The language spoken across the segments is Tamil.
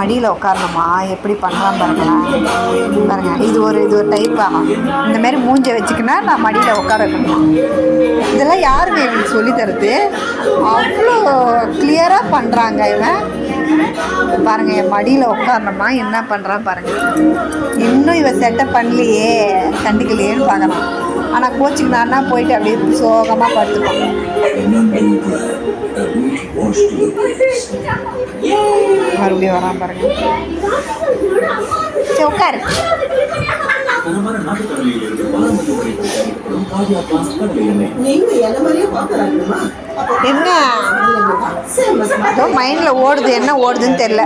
மடியில் உட்காரணுமா? எப்படி பண்ணலாம் பாருங்களேன். பாருங்க இது ஒரு இது ஒரு டைப் ஆகும் இந்த மாதிரி மூஞ்சை வச்சுக்கினா நான் மடியில் உட்கார வைக்கணும்? இதெல்லாம் யாருமே இவனுக்கு சொல்லி தருது? அவ்வளோ கிளியராக பண்ணுறாங்க இவன். பாருங்க என் மடியில் உட்காரணுமா? என்ன பண்ணுறான் பாருங்க. இன்னும் இவன் செட்டப் பண்ணலையே. கண்டுக்கலையேன்னு பார்க்கலாம். ஆனால் கோச்சிங் நான்னா போயிட்டு அப்படியே சோகமாக படுத்துப்போம் மறுபடியும் வரான் பாருங்க. சரி உட்காரு. என்ன? ஏதோ மைண்டில் ஓடுது என்ன ஓடுதுன்னு தெரில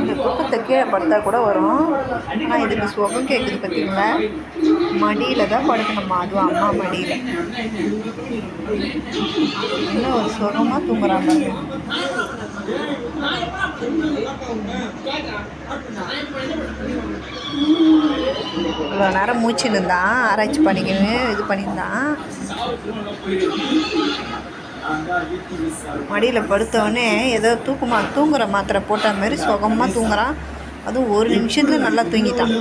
இந்த தூக்கத்தை கீழே படுத்தா கூட வரும். ஆனால் இதுக்கு சுகம் கேட்குது பார்த்தீங்களா மடியில் தான் படுக்கணுமா? அதுவும் அம்மா மடியில். இன்னும் ஒரு சுகமாக தூங்குறாங்க. இவ்வளோ நேரம் மூச்சுன்னு இருந்தான். ஆராய்ச்சி பண்ணிக்கணும் இது பண்ணியிருந்தான். மடியில் படுத்தவொடனே ஏதோ தூக்குமா தூங்குற மாத்திரை போட்ட மாதிரி சுகமாக தூங்குறான். அதுவும் ஒரு நிமிஷத்துல நல்லா தூங்கிட்டான்.